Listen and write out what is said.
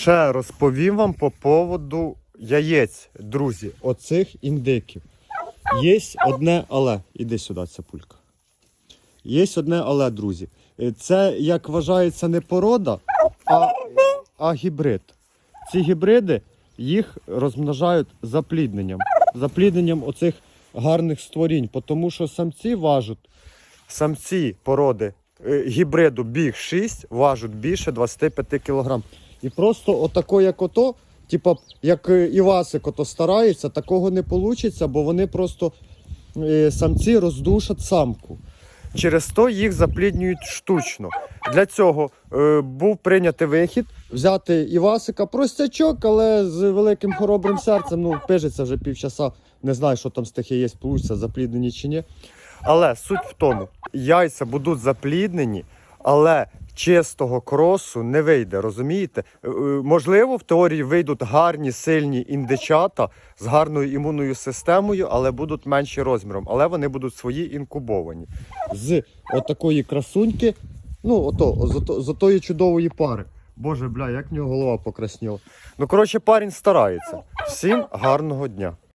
Ще розповім вам по поводу яєць, друзі, оцих індиків. Є одне але. Іди сюди, цапулька. Є одне але, друзі. Е, Це, як вважається, не порода, а, а гібрид. Ці гібриди їх розмножають заплідненням. Заплідненням оцих гарних створінь, тому що самці важуть, самці породи е, гібриду біг 6 важуть більше 25 кг. І просто отако, як ото, типа, як е, Івасик ото старається, такого не вийде, бо вони просто е, самці роздушать самку. Через то їх запліднюють штучно. Для цього е, був прийнятий вихід взяти Івасика простячок, але з великим хоробрим серцем. Ну, пижиться вже півчаса. Не знаю, що там з тих яєць получиться, запліднені чи ні. Але суть в тому, яйця будуть запліднені, але чистого кросу не вийде, розумієте? Е, е, Можливо, в теорії вийдуть гарні, сильні індичата з гарною імунною системою, але будуть менші розміром, але вони будуть свої інкубовані. З отакої красуньки, ну, ото, з, ото- з отої чудової пари. Боже, бля, як в нього голова покрасніла. Ну, коротше, парень старається. Всім гарного дня.